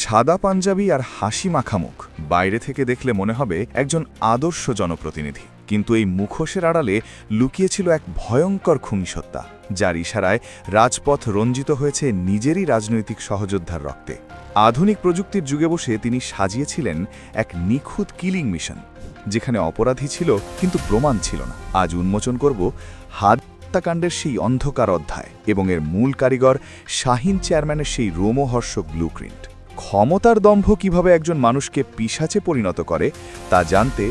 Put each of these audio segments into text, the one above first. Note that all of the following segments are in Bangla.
সাদা পাঞ্জাবি আর হাসি মাখামুখ। বাইরে থেকে দেখলে মনে হবে একজন আদর্শ জনপ্রতিনিধি। কিন্তু এই মুখোশের আড়ালে লুকিয়েছিল এক ভয়ঙ্কর খুনিসত্তা যার ইশারায় রাজপথ রঞ্জিত হয়েছে নিজেরই রাজনৈতিক সহযোদ্ধার রক্তে। আধুনিক প্রযুক্তির যুগে বসে তিনি সাজিয়েছিলেন এক নিখুঁত কিলিং মিশন, যেখানে অপরাধী ছিল কিন্তু প্রমাণ ছিল না। আজ উন্মোচন করব হাত হত্যাকাণ্ডের সেই অন্ধকার অধ্যায় এবং এর মূল কারিগর শাহিন চেয়ারম্যানের সেই রোমহর্ষক ব্লুপ্রিন্ট। ক্ষমতার দম্ভ কীভাবে একজন মানুষকে পিসাচে পরিণত করে, তা জানতে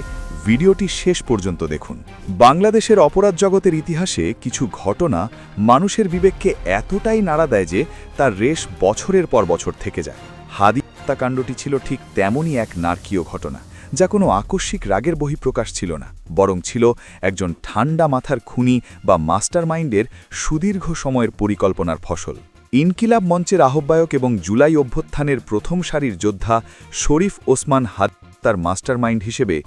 ভিডিওটি শেষ পর্যন্ত দেখুন। বাংলাদেশের অপরাধ জগতের ইতিহাসে কিছু ঘটনা মানুষের বিবেককে এতটাই নাড়া দেয় যে তার রেশ বছরের পর বছর থেকে যায়। হাদি হত্যাকাণ্ডটি ছিল ঠিক তেমনই এক নারকীয় ঘটনা, যা কোনো আকস্মিক রাগের বহিঃপ্রকাশ ছিল না, বরং ছিল একজন ঠান্ডা মাথার খুনি বা মাস্টারমাইন্ডের সুদীর্ঘ সময়ের পরিকল্পনার ফসল। ইনকিলাব মঞ্চের আহ্বায়ক এবং জুলাই অভ্যুত্থানের প্রথম সারির যোদ্ধা শরীফ ওসমান হাত তার মাস্টারমাইন্ড হিসেবে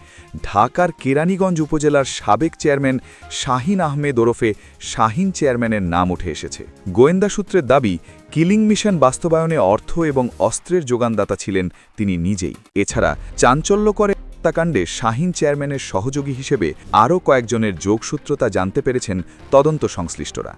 ঢাকার কেরানীগঞ্জ উপজেলার সাবেক চেয়ারম্যান শাহিন আহমেদ ওরফে শাহিন চেয়ারম্যানের নাম উঠে এসেছে। গোয়েন্দা সূত্রের দাবি, কিলিং মিশন বাস্তবায়নে অর্থ এবং অস্ত্রের যোগানদাতা ছিলেন তিনি নিজেই। এছাড়া চাঞ্চল্য করে হত্যাকাণ্ডে শাহিন চেয়ারম্যানের সহযোগী হিসেবে আরও কয়েকজনের যোগসূত্রতা জানতে পেরেছেন তদন্ত সংশ্লিষ্টরা।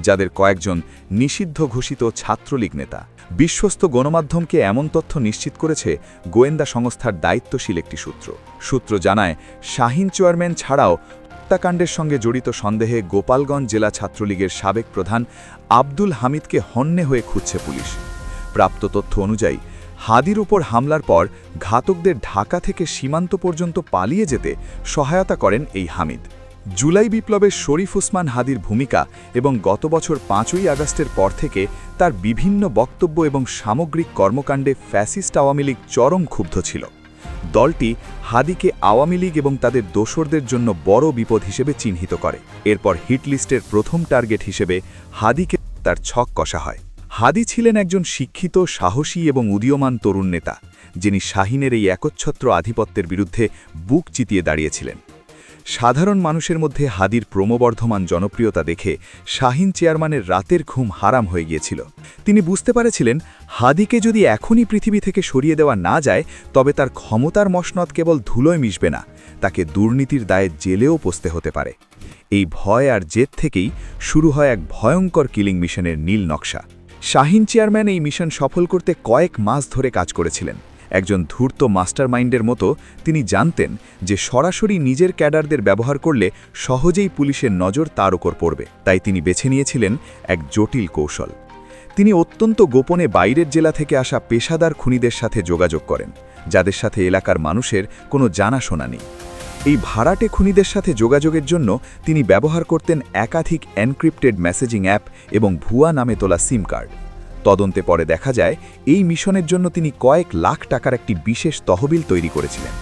যাদের কয়েকজন নিষিদ্ধ ঘোষিত ছাত্রলীগ নেতা। বিশ্বস্ত গণমাধ্যমকে এমন তথ্য নিশ্চিত করেছে গোয়েন্দা সংস্থার দায়িত্বশীল একটি সূত্র। সূত্র জানায়, শাহিন চেয়ারম্যান ছাড়াও হত্যাকাণ্ডের সঙ্গে জড়িত সন্দেহে গোপালগঞ্জ জেলা ছাত্রলীগের সাবেক প্রধান আব্দুল হামিদকে হন্যে হয়ে খুঁজছে পুলিশ। প্রাপ্ত তথ্য অনুযায়ী, হাদির উপর হামলার পর ঘাতকদের ঢাকা থেকে সীমান্ত পর্যন্ত পালিয়ে যেতে সহায়তা করেন এই হামিদ। জুলাই বিপ্লবের শরীফ উসমান হাদির ভূমিকা এবং গত বছর পাঁচই আগস্টের পর থেকে তার বিভিন্ন বক্তব্য এবং সামগ্রিক কর্মকাণ্ডে ফ্যাসিস্ট আওয়ামী লীগ চরম ক্ষুব্ধ ছিল। দলটি হাদিকে আওয়ামী লীগ এবং তাদের দোসরদের জন্য বড় বিপদ হিসেবে চিহ্নিত করে। এরপর হিটলিস্টের প্রথম টার্গেট হিসেবে হাদিকে তার ছক কষা হয়। হাদি ছিলেন একজন শিক্ষিত, সাহসী এবং উদীয়মান তরুণ নেতা, যিনি শাহিনের এই একচ্ছত্র আধিপত্যের বিরুদ্ধে বুক চিতিয়ে দাঁড়িয়েছিলেন। সাধারণ মানুষের মধ্যে হাদির ক্রমবর্ধমান জনপ্রিয়তা দেখে শাহিন চেয়ারম্যানের রাতের ঘুম হারাম হয়ে গিয়েছিল। তিনি বুঝতে পারেছিলেন, হাদিকে যদি এখনই পৃথিবী থেকে সরিয়ে দেওয়া না যায়, তবে তার ক্ষমতার মসনদ কেবল ধুলোয় মিশবে না, তাকে দুর্নীতির দায়ে জেলেও পচতে হতে পারে। এই ভয় আর জেদ থেকেই শুরু হয় এক ভয়ঙ্কর কিলিং মিশনের নীল নকশা। শাহিন চেয়ারম্যান এই মিশন সফল করতে কয়েক মাস ধরে কাজ করেছিলেন। একজন ধূর্ত মাস্টারমাইন্ডের মতো তিনি জানতেন যে সরাসরি নিজের ক্যাডারদের ব্যবহার করলে সহজেই পুলিশের নজর তার ওপর পড়বে। তাই তিনি বেছে নিয়েছিলেন এক জটিল কৌশল। তিনি অত্যন্ত গোপনে বাইরের জেলা থেকে আসা পেশাদার খুনিদের সাথে যোগাযোগ করেন, যাদের সাথে এলাকার মানুষের কোনো জানাশোনা নেই। এই ভাড়াটে খুনিদের সাথে যোগাযোগের জন্য তিনি ব্যবহার করতেন একাধিক এনক্রিপ্টেড মেসেজিং অ্যাপ এবং ভুয়া নামে তোলা সিম কার্ড। তদন্তে পরে দেখা যায়, এই মিশনের জন্য তিনি কয়েক লাখ টাকার একটি বিশেষ তহবিল তৈরি করেছিলেন।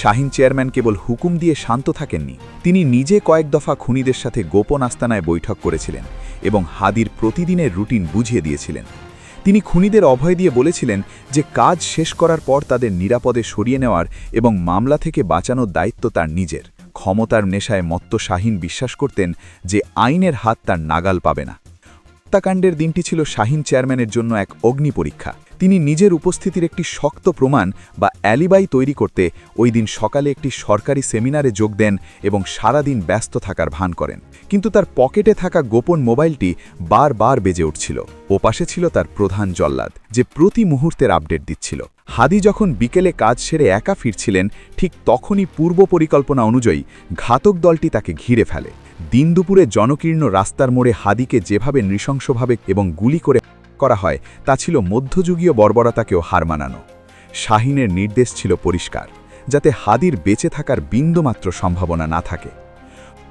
শাহিন চেয়ারম্যান কেবল হুকুম দিয়ে শান্ত থাকেননি, তিনি নিজে কয়েক দফা খুনিদের সাথে গোপন আস্তানায় বৈঠক করেছিলেন এবং হাদির প্রতিদিনের রুটিন বুঝিয়ে দিয়েছিলেন। তিনি খুনিদের অভয় দিয়ে বলেছিলেন যে কাজ শেষ করার পর তাদের নিরাপদে সরিয়ে নেওয়ার এবং মামলা থেকে বাঁচানোর দায়িত্ব তার নিজের। ক্ষমতার নেশায় মত্ত শাহিন বিশ্বাস করতেন যে আইনের হাত তার নাগাল পাবে না। হত্যাকাণ্ডের দিনটি ছিল শাহিন চেয়ারম্যানের জন্য এক অগ্নি পরীক্ষা। তিনি নিজের উপস্থিতির একটি শক্ত প্রমাণ বা অ্যালিবাই তৈরি করতে ওই দিন সকালে একটি সরকারি সেমিনারে যোগ দেন এবং সারাদিন ব্যস্ত থাকার ভান করেন। কিন্তু তার পকেটে থাকা গোপন মোবাইলটি বারবার বেজে উঠছিল। ওপাশে ছিল তার প্রধান জল্লাদ, যে প্রতি মুহূর্তের আপডেট দিচ্ছিল। হাদি যখন বিকেলে কাজ সেরে একা ফিরছিলেন, ঠিক তখনই পূর্ব পরিকল্পনা অনুযায়ী ঘাতক দলটি তাকে ঘিরে ফেলে। দিন দুপুরে জনকীর্ণ রাস্তার মোড়ে হাদিকে যেভাবে নৃশংসভাবে এবং গুলি করে করা হয়, তা ছিল মধ্যযুগীয় বর্বরতাকেও হার মানানো। শাহিনের নির্দেশ ছিল পরিষ্কার, যাতে হাদির বেঁচে থাকার বিন্দুমাত্র সম্ভাবনা না থাকে।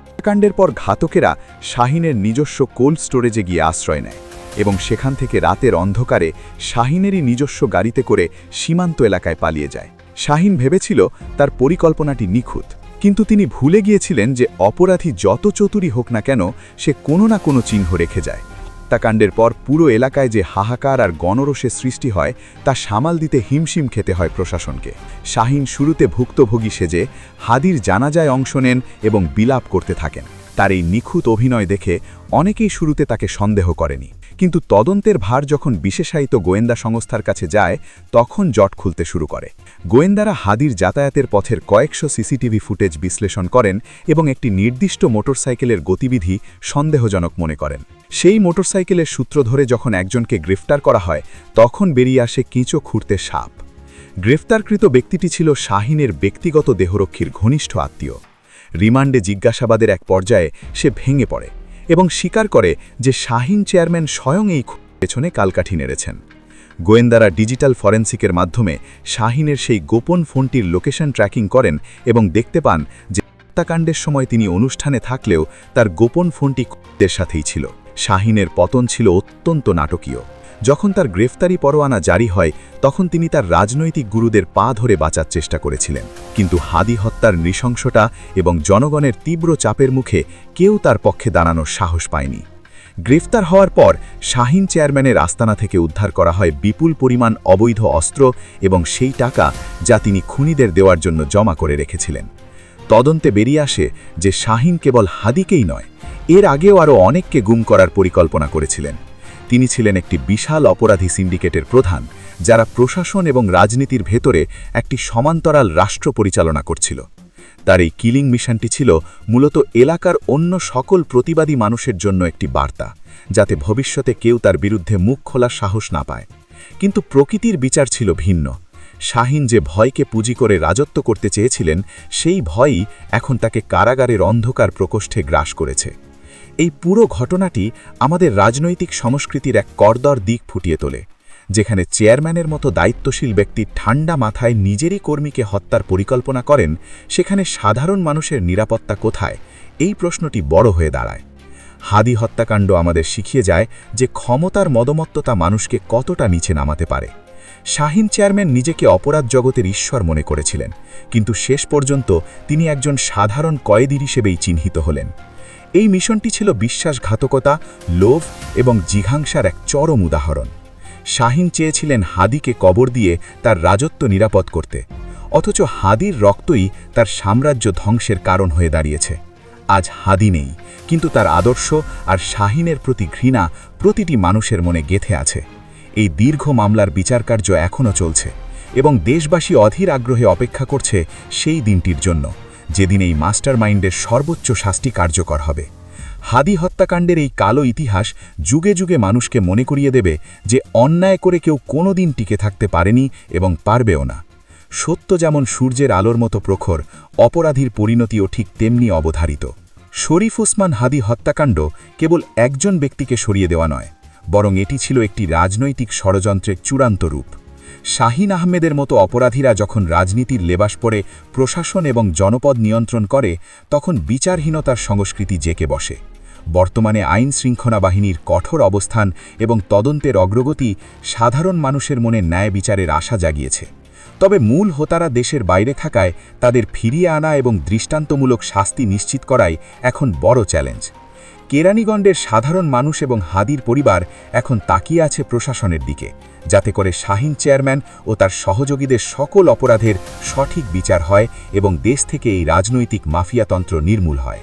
হত্যাকাণ্ডের পর ঘাতকেরা শাহিনের নিজস্ব কোল্ড স্টোরেজে গিয়ে আশ্রয় নেয়। এবং সেখান থেকে রাতের অন্ধকারে শাহিনেরই নিজস্ব গাড়িতে করে সীমান্ত এলাকায় পালিয়ে যায়। শাহিন ভেবেছিল তার পরিকল্পনাটি নিখুঁত, কিন্তু তিনি ভুলে গিয়েছিলেন যে অপরাধী যত চতুরই হোক না কেন সে কোনো না কোনো চিহ্ন রেখে যায়। হত্যাকাণ্ডের পর পুরো এলাকায় যে হাহাকার আর গণরসের সৃষ্টি হয়, তা সামাল দিতে হিমশিম খেতে হয় প্রশাসনকে। শাহিন শুরুতে ভুক্তভোগী সেজে হাদির জানাজায় অংশ নেন এবং বিলাপ করতে থাকেন। তার এই নিখুঁত অভিনয় দেখে অনেকেই শুরুতে তাকে সন্দেহ করেনি। কিন্তু তদন্তের ভার যখন বিশেষায়িত গোয়েন্দা সংস্থার কাছে যায়, তখন জট খুলতে শুরু করে। গোয়েন্দারা হাদির যাতায়াতের পথের কয়েকশো সিসিটিভি ফুটেজ বিশ্লেষণ করেন এবং একটি নির্দিষ্ট মোটরসাইকেলের গতিবিধি সন্দেহজনক মনে করেন। সেই মোটরসাইকেলের সূত্র ধরে যখন একজনকে গ্রেফতার করা হয়, তখন বেরিয়ে আসে কিঁচো খুঁড়তে সাপ। গ্রেফতারকৃত ব্যক্তিটি ছিল শাহিনের ব্যক্তিগত দেহরক্ষীর ঘনিষ্ঠ আত্মীয়। রিমান্ডে জিজ্ঞাসাবাদের এক পর্যায়ে সে ভেঙে পড়ে। এবং স্বীকার করে যে শাহিন চেয়ারম্যান স্বয়ং এই পেছনে কালকাঠি নেড়েছেন। গোয়েন্দারা ডিজিটাল ফরেন্সিকের মাধ্যমে শাহিনের সেই গোপন ফোনটির লোকেশন ট্র্যাকিং করেন এবং দেখতে পান যে হত্যাকাণ্ডের সময় তিনি অনুষ্ঠানে থাকলেও তার গোপন ফোনটি সাথেই ছিল। শাহিনের পতন ছিল অত্যন্ত নাটকীয়। যখন তার গ্রেফতারি পরোয়ানা জারি হয়, তখন তিনি তার রাজনৈতিক গুরুদের পা ধরে বাঁচার চেষ্টা করেছিলেন। কিন্তু হাদি হত্যার নৃশংসতা এবং জনগণের তীব্র চাপের মুখে কেউ তার পক্ষে দাঁড়ানোর সাহস পায়নি। গ্রেফতার হওয়ার পর শাহিন চেয়ারম্যানের আস্তানা থেকে উদ্ধার করা হয় বিপুল পরিমাণ অবৈধ অস্ত্র এবং সেই টাকা যা তিনি খুনিদের দেওয়ার জন্য জমা করে রেখেছিলেন। তদন্তে বেরিয়ে আসে যে শাহিন কেবল হাদিকেই নয়, এর আগেও আরও অনেককে গুম করার পরিকল্পনা করেছিলেন। তিনি ছিলেন একটি বিশাল অপরাধী সিন্ডিকেটের প্রধান, যারা প্রশাসন এবং রাজনীতির ভেতরে একটি সমান্তরাল রাষ্ট্র পরিচালনা করছিল। তার এই কিলিং মিশনটি ছিল মূলত এলাকার অন্য সকল প্রতিবাদী মানুষের জন্য একটি বার্তা, যাতে ভবিষ্যতে কেউ তার বিরুদ্ধে মুখ খোলার সাহস না পায়। কিন্তু প্রকৃতির বিচার ছিল ভিন্ন। শাহিন যে ভয়কে পুঁজি করে রাজত্ব করতে চেয়েছিলেন, সেই ভয়ই এখন তাকে কারাগারের অন্ধকার প্রকোষ্ঠে গ্রাস করেছে। এই পুরো ঘটনাটি আমাদের রাজনৈতিক সংস্কৃতির এক করদর দিক ফুটিয়ে তোলে, যেখানে চেয়ারম্যানের মতো দায়িত্বশীল ব্যক্তি ঠান্ডা মাথায় নিজেরই কর্মীকে হত্যার পরিকল্পনা করেন, সেখানে সাধারণ মানুষের নিরাপত্তা কোথায়? এই প্রশ্নটি বড় হয়ে দাঁড়ায়। হাদি হত্যাকাণ্ড আমাদের শিখিয়ে যায় যে ক্ষমতার মদমত্ততা মানুষকে কতটা নিচে নামাতে পারে। শাহিন চেয়ারম্যান নিজেকে অপরাধ জগতের ঈশ্বর মনে করেছিলেন, কিন্তু শেষ পর্যন্ত তিনি একজন সাধারণ কয়েদির হিসেবেই চিহ্নিত হলেন। এই মিশনটি ছিল বিশ্বাসঘাতকতা, লোভ এবং জিঘাংসার এক চরম উদাহরণ। শাহিন চেয়েছিলেন হাদিকে কবর দিয়ে তার রাজত্ব নিরাপদ করতে, অথচ হাদির রক্তই তার সাম্রাজ্য ধ্বংসের কারণ হয়ে দাঁড়িয়েছে। আজ হাদি নেই, কিন্তু তার আদর্শ আর শাহিনের প্রতি ঘৃণা প্রতিটি মানুষের মনে গেথে আছে। এই দীর্ঘ মামলার বিচারকার্য এখনও চলছে এবং দেশবাসী অধীর আগ্রহে অপেক্ষা করছে সেই দিনটির জন্য। যেদিন এই মাস্টার মাইন্ডের সর্বোচ্চ শাস্তি কার্যকর হবে। হাদি হত্যাকাণ্ডের এই কালো ইতিহাস যুগে যুগে মানুষকে মনে করিয়ে দেবে যে অন্যায় করে কেউ কোনো দিন টিকে থাকতে পারেনি এবং পারবেও না। সত্য যেমন সূর্যের আলোর মতো প্রখর, অপরাধীর পরিণতিও ঠিক তেমনি অবধারিত। শরীফ উসমান হাদি হত্যাকাণ্ড কেবল একজন ব্যক্তিকে সরিয়ে দেওয়া নয়, বরং এটি ছিল একটি রাজনৈতিক ষড়যন্ত্রের চূড়ান্ত রূপ। শাহিন আহমেদের মতো অপরাধীরা যখন রাজনীতির লেবাস পড়ে প্রশাসন এবং জনপদ নিয়ন্ত্রণ করে, তখন বিচারহীনতার সংস্কৃতি জেকে বসে। বর্তমানে আইন শৃঙ্খলা বাহিনীর কঠোর অবস্থান এবং তদন্তের অগ্রগতি সাধারণ মানুষের মনে ন্যায় বিচারের আশা জাগিয়েছে। তবে মূল হোতারা দেশের বাইরে থাকায় তাদের ফিরিয়ে আনা এবং দৃষ্টান্তমূলক শাস্তি নিশ্চিত করাই এখন বড় চ্যালেঞ্জ। কেরানীগণ্ডের সাধারণ মানুষ এবং হাদির পরিবার এখন তাকিয়ে আছে প্রশাসনের দিকে, যাতে করে শাহিন চেয়ারম্যান ও তার সহযোগীদের সকল অপরাধের সঠিক বিচার হয় এবং দেশ থেকে এই রাজনৈতিক মাফিয়াতন্ত্র নির্মূল হয়।